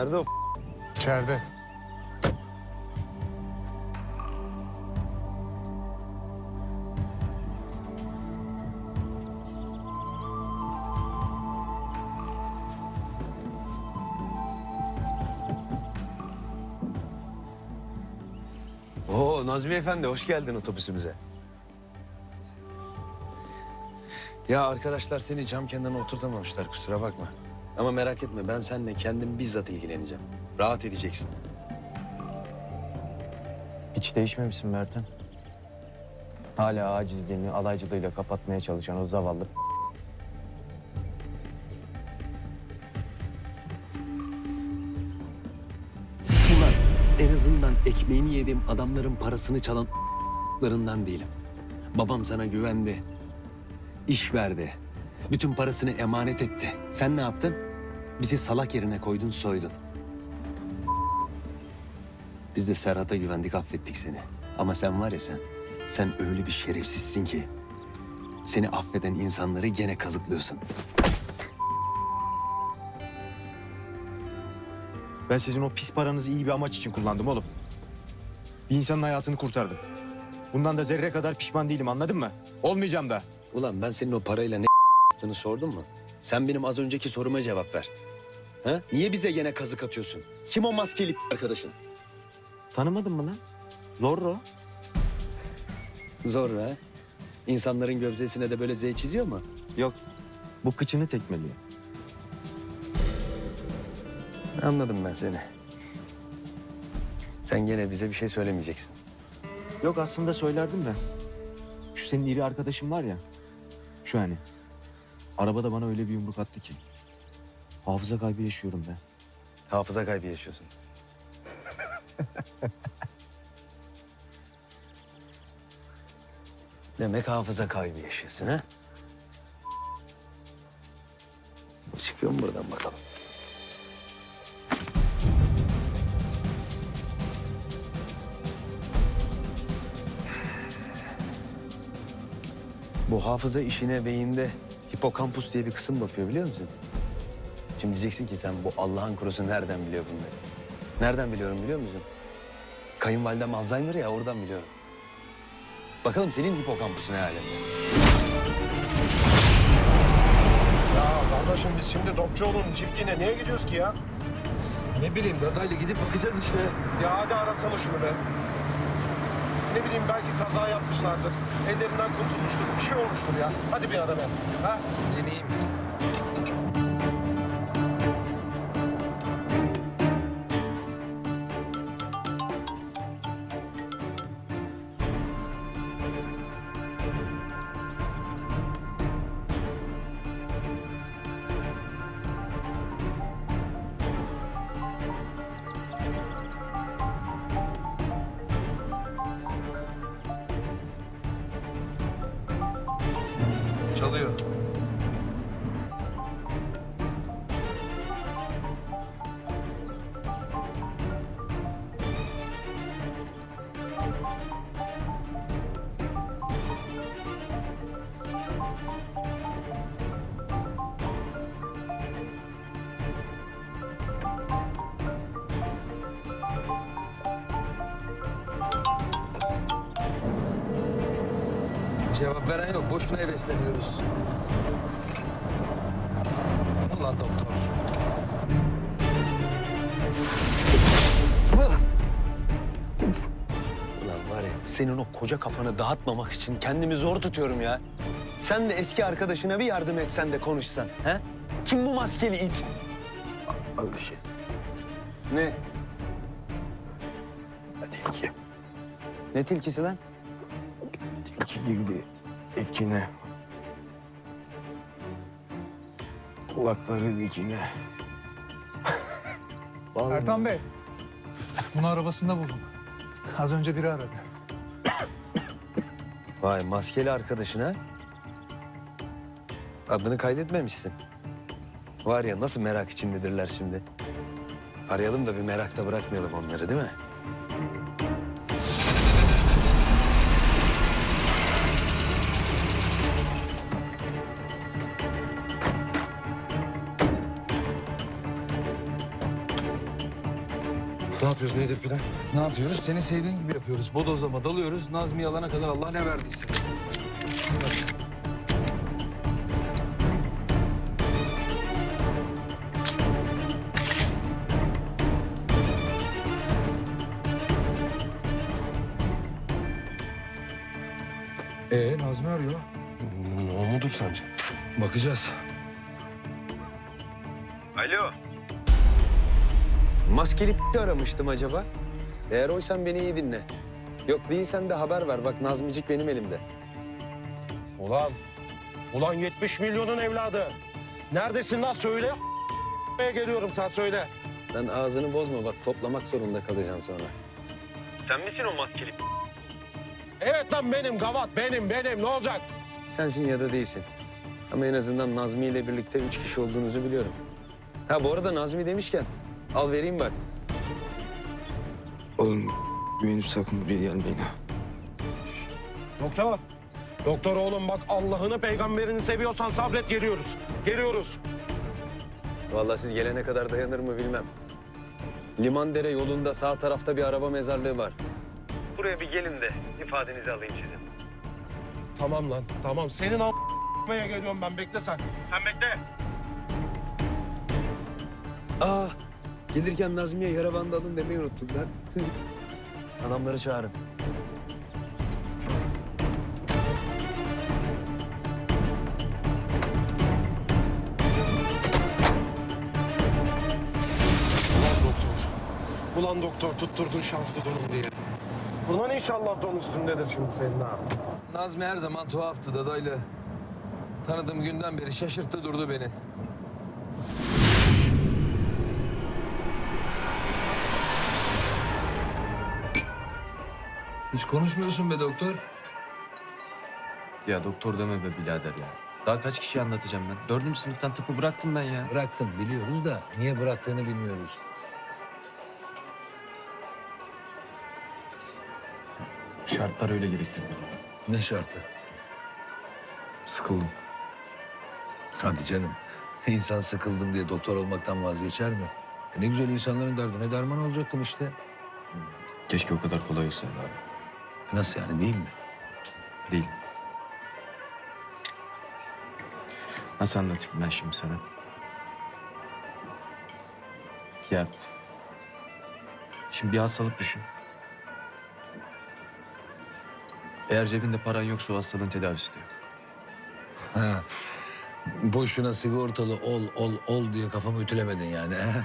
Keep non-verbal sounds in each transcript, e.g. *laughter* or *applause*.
Nerede o? İçeride. Oo Nazmi Efendi hoş geldin otobüsümüze. Ya arkadaşlar seni cam kenarına oturtamamışlar kusura bakma. Ama merak etme ben seninle kendim bizzat ilgileneceğim. Rahat edeceksin. Hiç değişmemişsin Mert'im. Hala acizliğini alaycılığıyla kapatmaya çalışan o zavallı Ulan en azından ekmeğini yediğim adamların parasını çalanlarından değilim. Babam sana güvendi. iş verdi. Bütün parasını emanet etti. Sen ne yaptın? Bizi salak yerine koydun soydun. Biz de Serhat'a güvendik affettik seni. Ama sen var ya sen, sen öyle bir şerefsizsin ki... ...seni affeden insanları gene kazıklıyorsun. Ben sizin o pis paranızı iyi bir amaç için kullandım oğlum. Bir insanın hayatını kurtardım. Bundan da zerre kadar pişman değilim anladın mı? Olmayacağım da. Ulan ben senin o parayla ne yaptığını sordum mu? Sen benim az önceki soruma cevap ver. Ha? Niye bize gene kazık atıyorsun? Kim o maskeli arkadaşın? Tanımadın mı lan? Zorro. Zor ha. İnsanların gövzesine de böyle Z çiziyor mu? Yok. Bu kıçını tekmeliyor. Anladım ben seni. Sen gene bize bir şey söylemeyeceksin. Yok aslında söylerdim de. Şu senin iri arkadaşın var ya. Şu hani. Arabada bana öyle bir yumruk attı ki. Hafıza kaybı yaşıyorum ben. Hafıza kaybı yaşıyorsun. *laughs* Demek hafıza kaybı yaşıyorsun ha? Çıkıyor mu buradan bakalım? Bu hafıza işine beyinde hipokampus diye bir kısım bakıyor biliyor musun? Şimdi diyeceksin ki sen bu Allah'ın kurusu nereden biliyor bunları? Nereden biliyorum biliyor musun? Kayınvalidem Alzheimer ya oradan biliyorum. Bakalım senin hipokampusu ne alemde? Ya kardeşim biz şimdi Topçuoğlu'nun çiftliğine niye gidiyoruz ki ya? Ne bileyim dadayla gidip bakacağız işte. Ya hadi arasana şunu be. Ne bileyim belki kaza yapmışlardır. Ellerinden kurtulmuştur. Bir şey olmuştur ya. Hadi bir ara be. Ha? Deneyeyim. Çalıyor. Boşuna hevesleniyoruz. Ulan doktor. Ulan var ya senin o koca kafanı dağıtmamak için kendimi zor tutuyorum ya. Sen de eski arkadaşına bir yardım etsen de konuşsan. He? Kim bu maskeli it? Al bir şey. Ne? Tilki. Ne tilkisi lan? Tilki girdi ekine. Kulakları dikine. *laughs* Vallahi Ertan Bey, bunu arabasında buldum. Az önce biri aradı. *coughs* Vay maskeli arkadaşına. Adını kaydetmemişsin. Var ya nasıl merak içindedirler şimdi. Arayalım da bir merakta bırakmayalım onları değil mi? Plan? Ne yapıyoruz? Seni sevdiğin gibi yapıyoruz. Bodozlama dalıyoruz. Nazmi alana kadar Allah ne verdiyse. Ee Nazmi arıyor. O mudur sence? Bakacağız. Maskeli p- aramıştım acaba. Eğer oysan beni iyi dinle. Yok değilsen de haber ver. Bak Nazmicik benim elimde. Ulan, ulan 70 milyonun evladı. Neredesin lan söyle. geliyorum sen söyle. Sen ağzını bozma bak toplamak zorunda kalacağım sonra. Evet lan benim Gavat, benim, benim. Ne olacak? Sensin ya da değilsin. Ama en azından Nazmi ile birlikte üç kişi olduğunuzu biliyorum. Ha bu arada Nazmi demişken al vereyim bak. Oğlum güvenip sakın buraya gelmeyin ha. Doktor. Doktor oğlum bak Allah'ını peygamberini seviyorsan sabret geliyoruz. Geliyoruz. Vallahi siz gelene kadar dayanır mı bilmem. Limandere yolunda sağ tarafta bir araba mezarlığı var. Buraya bir gelin de ifadenizi alayım sizin. Tamam lan tamam. Senin a**maya geliyorum ben bekle sen. Sen bekle. Aa, gelirken Nazmi'ye yara bandı alın demeyi unuttum lan. *laughs* Adamları çağırın. Ulan doktor. Ulan doktor tutturdun şanslı durum diye. Ulan inşallah don üstündedir şimdi senin ha. Nazmi her zaman tuhaftı dadaylı. Tanıdığım günden beri şaşırttı durdu beni. Hiç konuşmuyorsun be doktor. Ya doktor deme be birader ya. Daha kaç kişiye anlatacağım ben? Dördüncü sınıftan tıpı bıraktım ben ya. Bıraktın biliyoruz da niye bıraktığını bilmiyoruz. Şartlar öyle gerektirdi. Ne şartı? Sıkıldım. Hadi canım. İnsan sıkıldım diye doktor olmaktan vazgeçer mi? E ne güzel insanların derdine derman olacaktın işte. Keşke o kadar kolay olsaydı abi. Nasıl yani değil mi? Değil. Nasıl anlatayım ben şimdi sana? Ya... Şimdi bir hastalık düşün. Eğer cebinde paran yoksa o hastalığın tedavisi de yok. Ha. Boşuna sigortalı ol ol ol diye kafamı ütülemedin yani. he?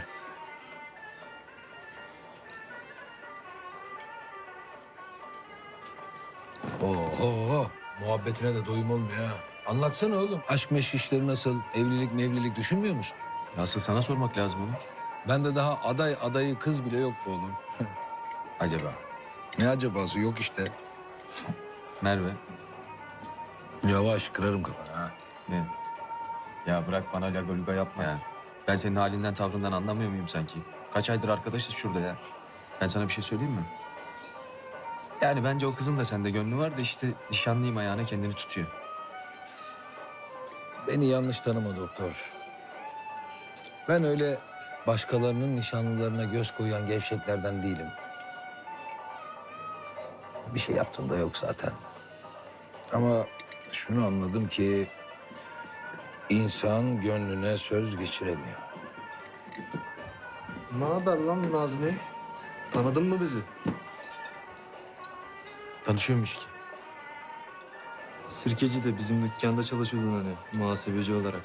Muhabbetine de doyum olmuyor ha. Anlatsana oğlum. Aşk meşk işleri nasıl? Evlilik mevlilik düşünmüyor musun? Asıl sana sormak lazım onu. Ben de daha aday adayı kız bile yok bu oğlum. *laughs* Acaba? Ne acabası yok işte. Merve? Yavaş kırarım kafanı ha. Ne? Ya bırak bana lagoluga yapma ya. Ben senin halinden tavrından anlamıyor muyum sanki? Kaç aydır arkadaşız şurada ya. Ben sana bir şey söyleyeyim mi? Yani bence o kızın da sende gönlü var da işte nişanlıyım ayağına kendini tutuyor. Beni yanlış tanıma doktor. Ben öyle başkalarının nişanlılarına göz koyan gevşeklerden değilim. Bir şey yaptım da yok zaten. Ama şunu anladım ki insan gönlüne söz geçiremiyor. Ne haber lan Nazmi? Tanıdın mı bizi? Tanışıyormuş ki. Sirkeci de bizim dükkanda çalışıyordun hani muhasebeci olarak.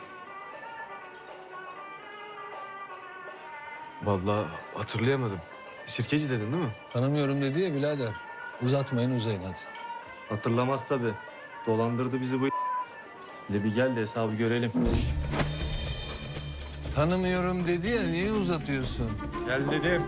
Vallahi hatırlayamadım. Sirkeci dedin değil mi? Tanımıyorum dedi ya birader. Uzatmayın uzayın hadi. Hatırlamaz tabii. Dolandırdı bizi bu *laughs* Hele bir gel de hesabı görelim. Tanımıyorum dedi ya niye uzatıyorsun? Gel dedim.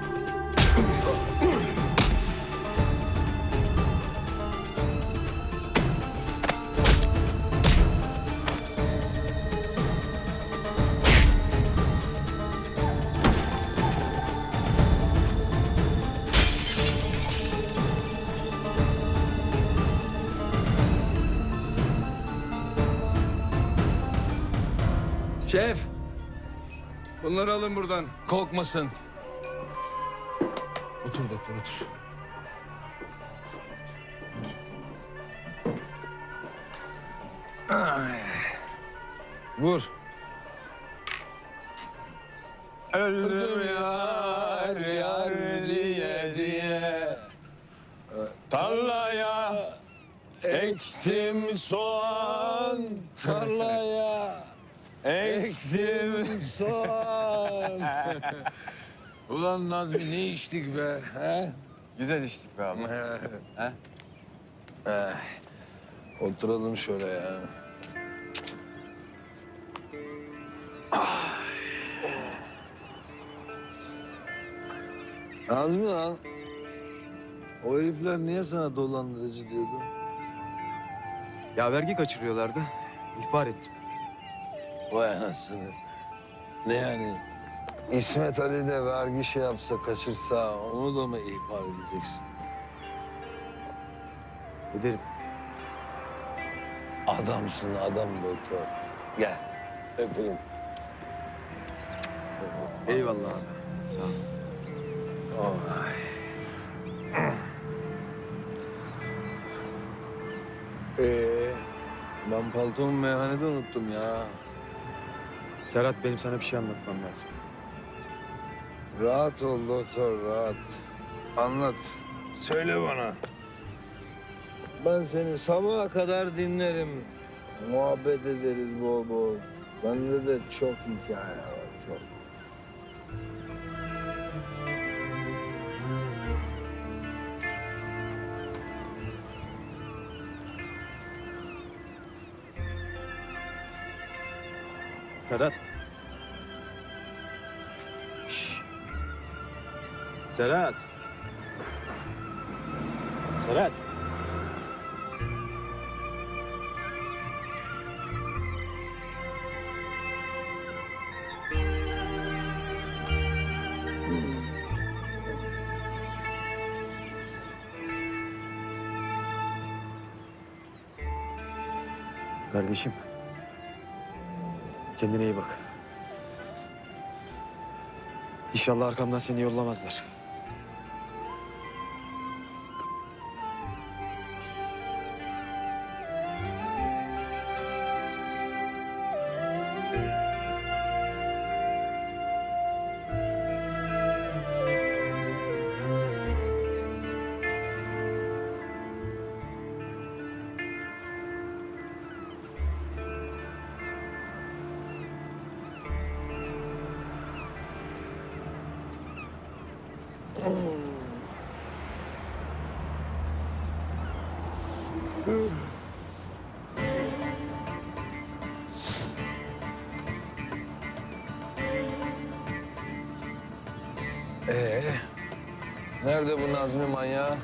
Şef. Bunları alın buradan. Korkmasın. Otur doktor otur. Ay. Vur. Öldüm yar yar diye diye Tarlaya ektim soğan Tarlaya ektim soğan *laughs* Ulan Nazmi ne içtik be he? Güzel içtik be abi. Oturalım şöyle ya. Nazmi lan. O herifler niye sana dolandırıcı diyordu? Ya vergi kaçırıyorlardı. İhbar ettim. Vay anasını. Ne yani? İsmet Ali de vergi şey yapsa, kaçırsa onu da mı ihbar edeceksin? Ederim. Adamsın adam doktor. Gel. Öpeyim. Eyvallah abi. Sağ ol. *clears throat* Ee, ben paltomu meyhanede unuttum ya. Serhat benim sana bir şey anlatmam lazım. Rahat ol doktor, rahat. Anlat. Söyle bana. Ben seni sabaha kadar dinlerim. Muhabbet ederiz bol bol. Bende de çok hikaye var, Serhat. Şş. Serhat. Serhat. Kardeşim. Kendine iyi bak. İnşallah arkamdan seni yollamazlar. Nerede bu Nazmi manyağı?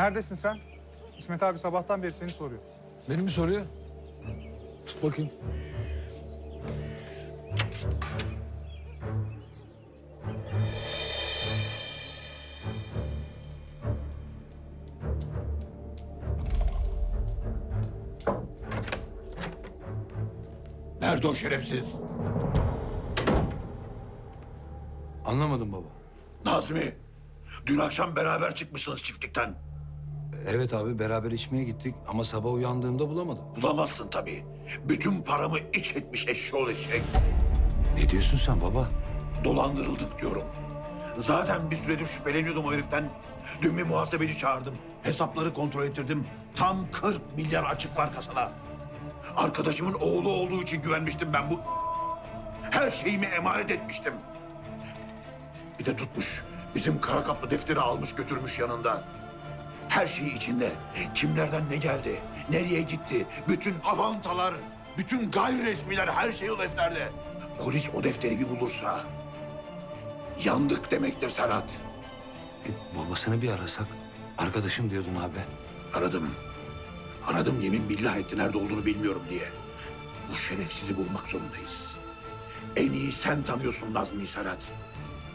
Neredesin sen? İsmet abi sabahtan beri seni soruyor. Beni mi soruyor? Tut bakayım. Nerede o şerefsiz? Anlamadım baba. Nazmi, dün akşam beraber çıkmışsınız çiftlikten. Evet abi beraber içmeye gittik ama sabah uyandığımda bulamadım. Bulamazsın tabii. Bütün paramı iç etmiş eşşoğlu eşek. Ne diyorsun sen baba? Dolandırıldık diyorum. Zaten bir süredir şüpheleniyordum o heriften. Dün bir muhasebeci çağırdım. Hesapları kontrol ettirdim. Tam 40 milyar açık var kasada. Arkadaşımın oğlu olduğu için güvenmiştim ben bu. Her şeyimi emanet etmiştim. Bir de tutmuş Bizim kara kaplı defteri almış götürmüş yanında. Her şeyi içinde. Kimlerden ne geldi, nereye gitti, bütün avantalar, bütün gayri resmiler her şey o defterde. Polis o defteri bir bulursa yandık demektir Serhat. Babasını bir arasak. Arkadaşım diyordun abi. Aradım. Aradım yemin billah etti nerede olduğunu bilmiyorum diye. Bu şerefsizi bulmak zorundayız. En iyi sen tanıyorsun Nazmi Serhat.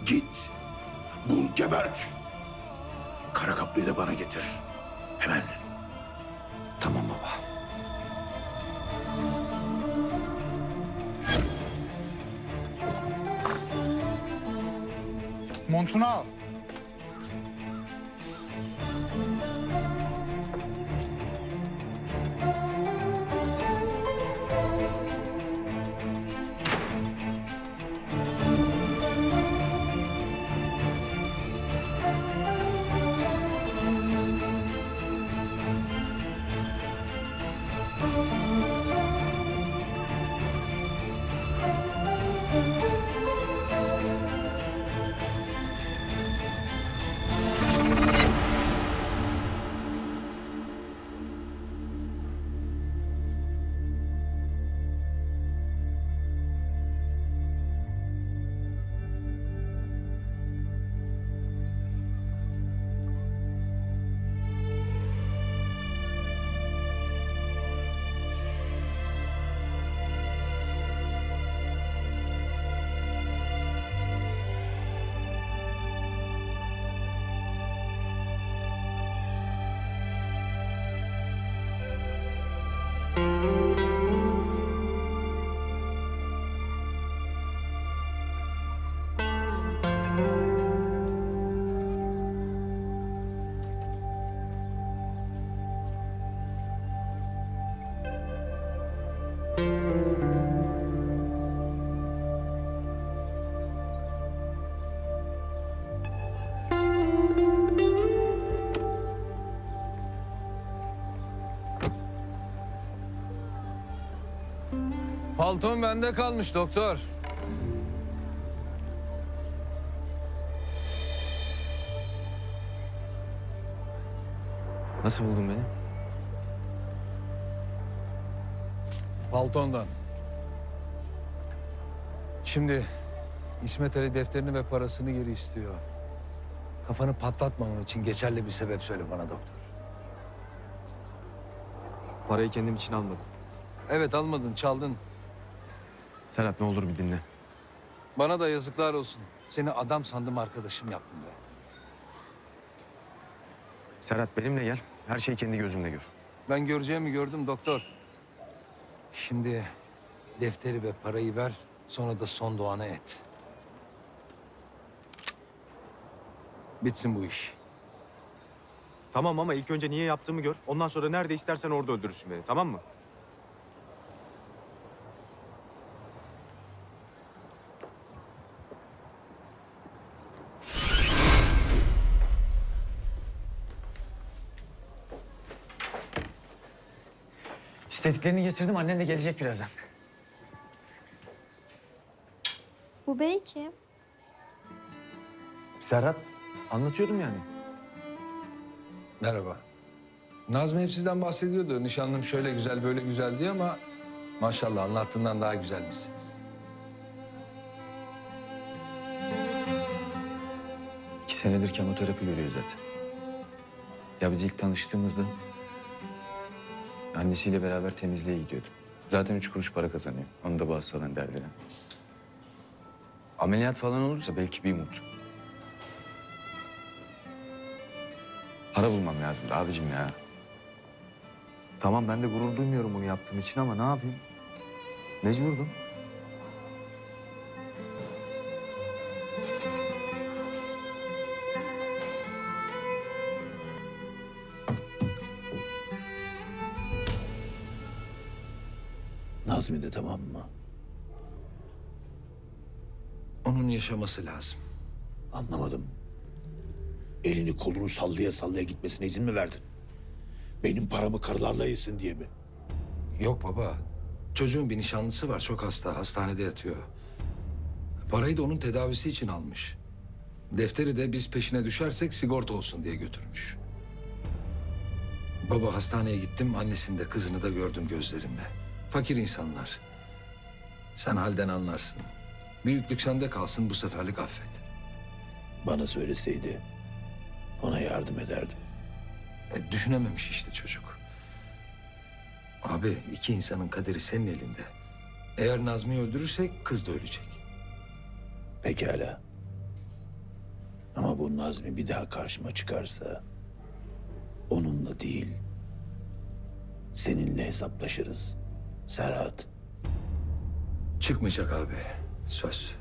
Git. Bul gebert. Kara kaplıyı da bana getir. Hemen. Tamam baba. Montunu al. Palton bende kalmış doktor. Nasıl buldun beni? Paltondan. Şimdi İsmet Ali defterini ve parasını geri istiyor. Kafanı patlatmaman için geçerli bir sebep söyle bana doktor. Parayı kendim için almadım. Evet almadın, çaldın. Serhat ne olur bir dinle. Bana da yazıklar olsun. Seni adam sandım arkadaşım yaptım be. Serhat benimle gel. Her şeyi kendi gözünle gör. Ben göreceğimi gördüm doktor. Şimdi defteri ve parayı ver, sonra da son duanı et. Bitsin bu iş. Tamam ama ilk önce niye yaptığımı gör. Ondan sonra nerede istersen orada öldürürsün beni. Tamam mı? İstediklerini getirdim. Annen de gelecek birazdan. Bu bey kim? Serhat anlatıyordum yani. Merhaba. Nazmi hep sizden bahsediyordu. Nişanlım şöyle güzel, böyle güzel diye ama... ...maşallah anlattığından daha güzelmişsiniz. İki senedir kemoterapi görüyor zaten. Ya biz ilk tanıştığımızda annesiyle beraber temizliğe gidiyordu. Zaten üç kuruş para kazanıyor. Onu da bu hastalığın derdine. Ameliyat falan olursa belki bir umut. Para bulmam lazım abicim ya. Tamam ben de gurur duymuyorum bunu yaptığım için ama ne yapayım? Mecburdum. Nazmi de tamam mı? Onun yaşaması lazım. Anlamadım. Elini kolunu sallaya sallaya gitmesine izin mi verdin? Benim paramı karılarla yesin diye mi? Yok baba. Çocuğun bir nişanlısı var. Çok hasta. Hastanede yatıyor. Parayı da onun tedavisi için almış. Defteri de biz peşine düşersek sigorta olsun diye götürmüş. Baba hastaneye gittim, annesini de kızını da gördüm gözlerimle. Fakir insanlar. Sen halden anlarsın. Büyüklük sende kalsın, bu seferlik affet. Bana söyleseydi ona yardım ederdim. E, düşünememiş işte çocuk. Abi iki insanın kaderi senin elinde. Eğer Nazmi'yi öldürürsek kız da ölecek. Pekala. Ama bu Nazmi bir daha karşıma çıkarsa onunla değil seninle hesaplaşırız. Serhat. Çıkmayacak abi. Söz.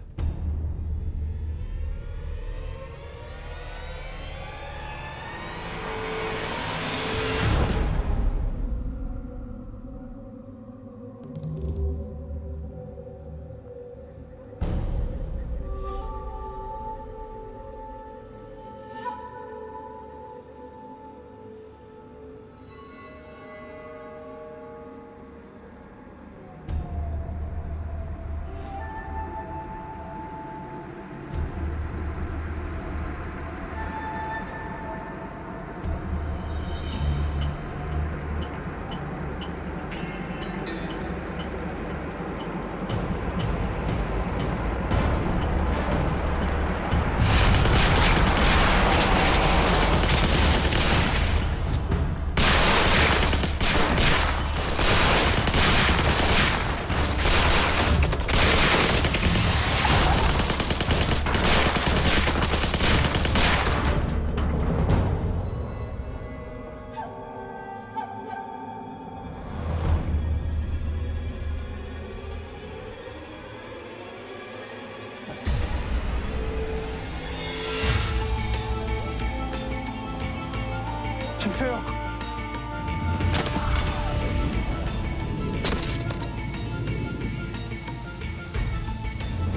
Kimse yok.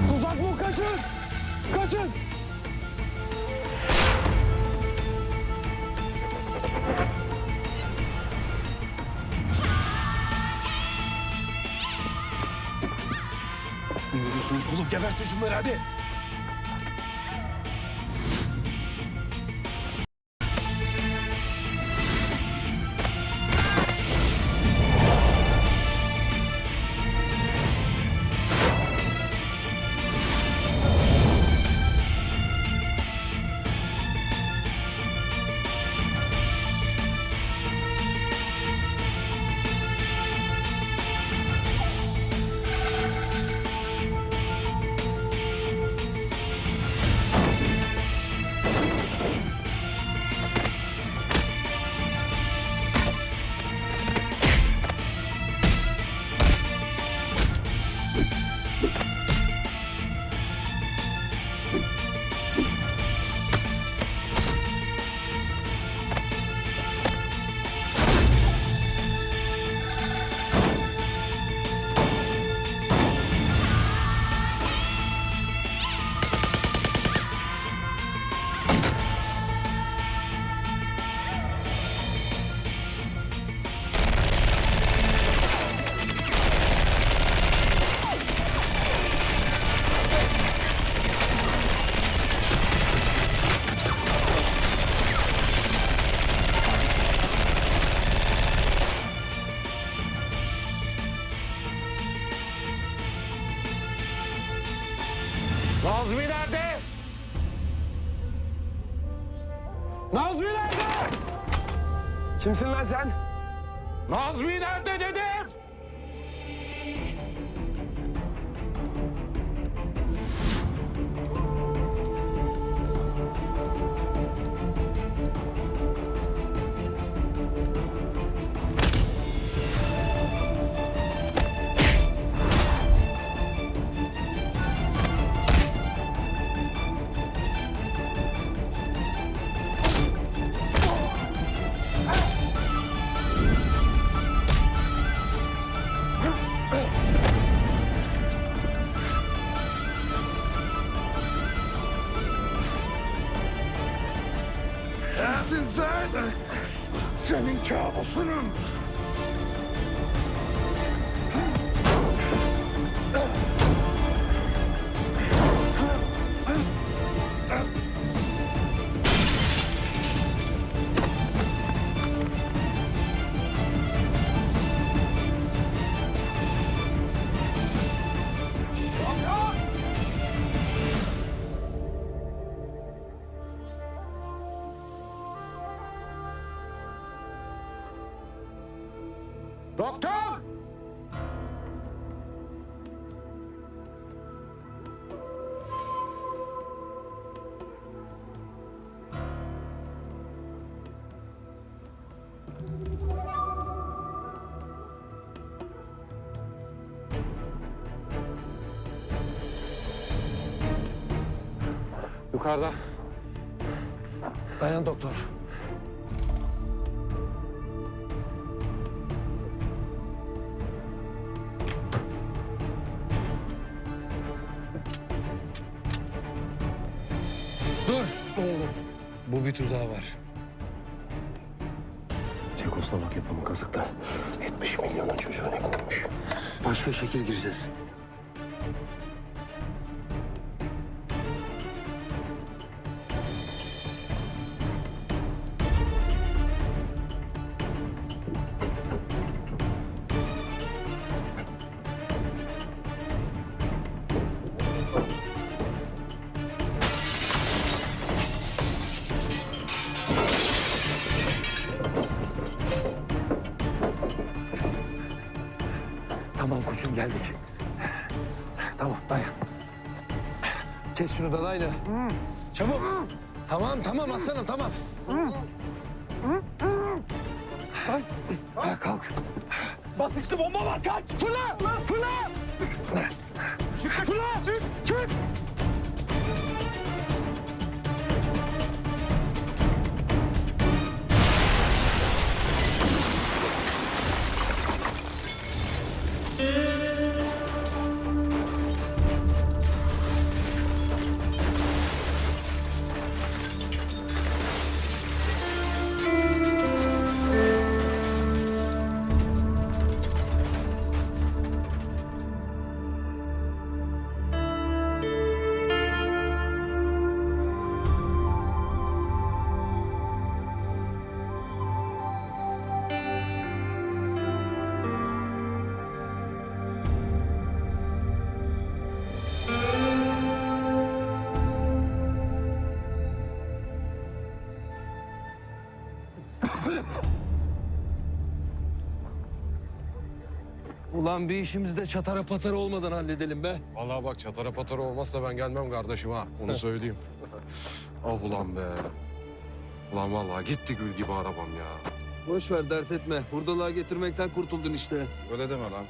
Tuzak bu kaçın! Kaçın! Ne görüyorsunuz oğlum? Gebertin şunları hadi! Kimsin lan sen? Nazmi nerede dedim? Kimsin sen? Senin kabusunum. Yukarıda. Dayan doktor. Dur oğlum. Bu bir tuzağı var. Çekoslovak yapımı kazıkta 70 milyonun çocuğunu koymuş. Başka şekil gireceğiz. Tamam koçum geldik. Tamam dayan. Kes şunu da dayla. Çabuk. Tamam tamam aslanım tamam. Ay. Ay, kalk. Basınçlı bomba var kaç! Fırla! Fırla! Çık! Fırla! Çık! Çık! Ulan bir işimizde çatara patara olmadan halledelim be. Vallahi bak çatara patara olmazsa ben gelmem kardeşim ha. Onu söyleyeyim. ah ulan be. Ulan vallahi gitti gül gibi arabam ya. Boş ver dert etme. Hurdalığa getirmekten kurtuldun işte. Öyle deme lan.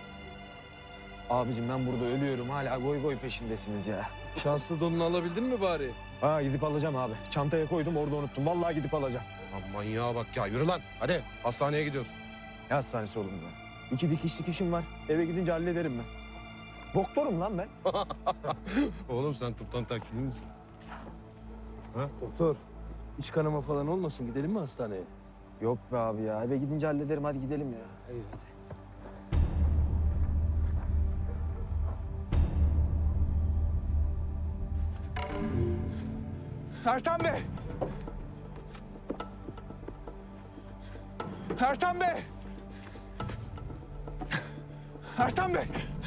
Abicim ben burada ölüyorum. Hala goy goy peşindesiniz ya. Şanslı donunu alabildin mi bari? Ha gidip alacağım abi. Çantaya koydum orada unuttum. Vallahi gidip alacağım. Lan manyağa bak ya. Yürü lan. Hadi hastaneye gidiyoruz. Ne hastanesi oğlum ya? İki dikişlik işim var. Eve gidince hallederim ben. Doktorum lan ben. *laughs* Oğlum sen tıptan takvimli misin? Doktor. iç kanama falan olmasın. Gidelim mi hastaneye? Yok be abi ya. Eve gidince hallederim. Hadi gidelim ya. İyi Ertan Bey! Ertan Bey! Ertan Bey!